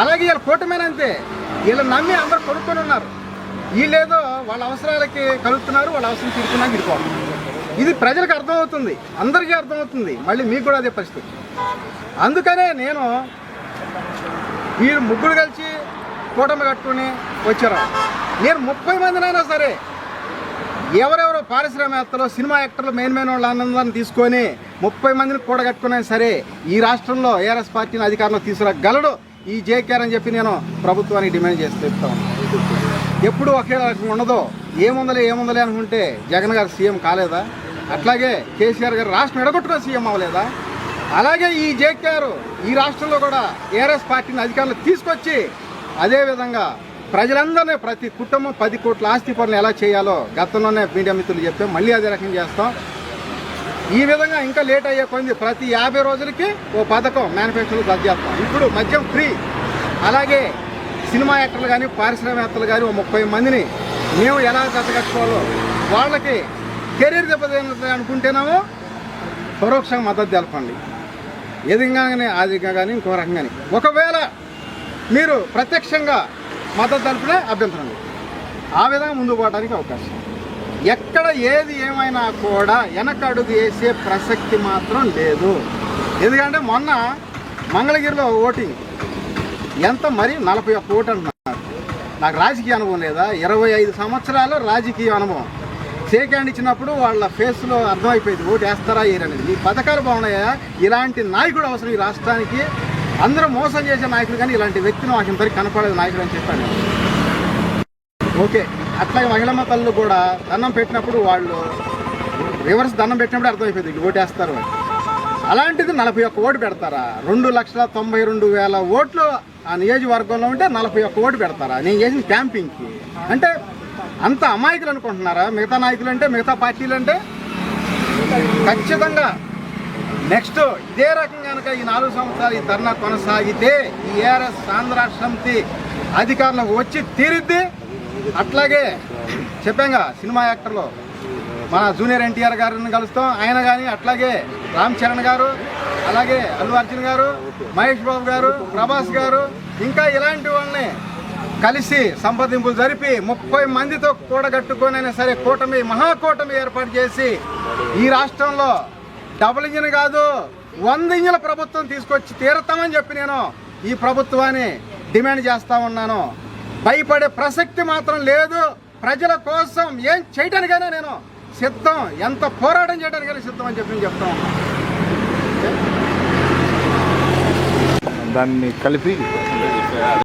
అలాగే వీళ్ళ కూటమేనంతే వీళ్ళు నమ్మి అందరు కొనుక్కొని ఉన్నారు. వీళ్ళేదో వాళ్ళ అవసరాలకి కలుగుతున్నారు వాళ్ళ అవసరం తీరుకున్నా విడిపోవడం ఇది ప్రజలకు అర్థమవుతుంది అందరికీ అర్థమవుతుంది. మళ్ళీ మీకు కూడా అదే పరిస్థితి. అందుకనే నేను వీరు ముగ్గురు కలిసి కూటమి కట్టుకుని వచ్చారు. నేను ముప్పై మందినైనా సరే ఎవరెవరో పారిశ్రామికవేత్తలు సినిమా యాక్టర్లు మెయిన్ మెయిన్ వాళ్ళ ఆనందాన్ని తీసుకొని ముప్పై మందిని కూడగట్టుకున్నా సరే ఈ రాష్ట్రంలో ఏఆర్ఎస్ పార్టీని అధికారంలో తీసుకురాగలడు. ఈ జేకేఆర్ అని చెప్పి నేను ప్రభుత్వానికి డిమాండ్ చేసి చెప్తాను ఎప్పుడు ఒకే రకంగా ఉండదో ఏముందలే ఏముందలే అనుకుంటే జగన్ గారు సీఎం కాలేదా? అట్లాగే కేసీఆర్ గారు రాష్ట్రం ఎడగొట్టుకుని సీఎం అవ్వలేదా? అలాగే ఈ జేకేఆర్ ఈ రాష్ట్రంలో కూడా ఏఆర్ఎస్ పార్టీని అధికారులు తీసుకొచ్చి అదేవిధంగా ప్రజలందరినీ ప్రతి కుటుంబం పది కోట్ల ఆస్తి పనులు ఎలా చేయాలో గతంలోనే మీడియా మిత్రులు చెప్తే మళ్ళీ అదే రకంగా చేస్తాం. ఈ విధంగా ఇంకా లేట్ అయ్యే కొంది ప్రతి యాభై రోజులకి ఓ పథకం మేనిఫెస్టోలో రద్దు చేస్తాం ఇప్పుడు మద్యం ఫ్రీ అలాగే సినిమా యాక్టర్లు కానీ పారిశ్రామికవేత్తలు కానీ ఓ ముప్పై మందిని మేము ఎలా కట్టగట్టుకోవాలో వాళ్ళకి కెరీర్ దెబ్బతిన్నది అనుకుంటేనేమో పరోక్షంగా మద్దతు తెలపండి. ఎదిగానే ఆదిగా కానీ ఇంకో రకంగా కానీ ఒకవేళ మీరు ప్రత్యక్షంగా మద్దతు తెలిపినా అభ్యంతరం ఆ విధంగా ముందుకు పోవడానికి అవకాశం. ఎక్కడ ఏది ఏమైనా కూడా వెనకడుగు వేసే ప్రసక్తి మాత్రం లేదు. ఎందుకంటే మొన్న మంగళగిరిలో ఓటింగ్. ఎంత మరి? నలభై ఒక్క ఓటు అంటున్నారు. నాకు రాజకీయ అనుభవం లేదా? ఇరవై ఐదు సంవత్సరాల రాజకీయ అనుభవం. షేక్ హ్యాండ్ ఇచ్చినప్పుడు వాళ్ళ ఫేస్లో అర్థమైపోయింది. ఓటు వేస్తారా ఏరనేది ఈ పథకాలు బాగున్నాయా? ఇలాంటి నాయకుడు అవసరం ఈ రాష్ట్రానికి. అందరూ మోసం చేసే నాయకుడు కానీ ఇలాంటి వ్యక్తిని మాకు ఇంతవరకు కనపడేది నాయకుడు అని చెప్పాను ఓకే. అట్లాగే మహిళమ్మ తల్లు కూడా దండం పెట్టినప్పుడు వాళ్ళు రివర్స్ దండం పెట్టినప్పుడు అర్థమైపోయింది ఓటేస్తారు అలాంటిది నలభై ఒక్క ఓటు పెడతారా? రెండు లక్షల తొంభై రెండు వేల ఓట్లు ఆ నియోజకవర్గంలో ఉంటే నలభై ఒక్క ఓటు పెడతారా? నేను చేసిన క్యాంపింగ్కి. అంటే అంత అమాయకులు అనుకుంటున్నారా? మిగతా నాయకులు అంటే మిగతా పార్టీలు అంటే ఖచ్చితంగా. నెక్స్ట్ ఇదే రకంగా కనుక ఈ నాలుగు సంవత్సరాలు ఈ ధర్నా కొనసాగితే ఈ ఏఆర్ఎస్ ఆంధ్ర సమితి అధికారంలోకి వచ్చి తీరిద్ది. అట్లాగే చెప్పాంగా సినిమా యాక్టర్లో మన జూనియర్ ఎన్టీఆర్ గారిని కలుస్తాం. ఆయన కానీ అట్లాగే రామ్ చరణ్ గారు అలాగే అల్లు అర్జున్ గారు మహేష్ బాబు గారు ప్రభాస్ గారు ఇంకా ఇలాంటి వాళ్ళని కలిసి సంప్రదింపులు జరిపి ముప్పై మందితో కూడగట్టుకొని అయినా సరే కూటమి మహాకూటమి ఏర్పాటు చేసి ఈ రాష్ట్రంలో డబుల్ ఇంజిన్ కాదు వంద ఇంజిన్ల ప్రభుత్వం తీసుకొచ్చి తీరతామని చెప్పి నేను ఈ ప్రభుత్వాన్ని డిమాండ్ చేస్తా ఉన్నాను. భయపడే ప్రసక్తి మాత్రం లేదు. ప్రజల కోసం ఏం చేయడానికైనా నేను సిద్ధం. ఎంత పోరాటం చేయడానికైనా సిద్ధం అని చెప్పి చెప్తా దాన్ని కలిపి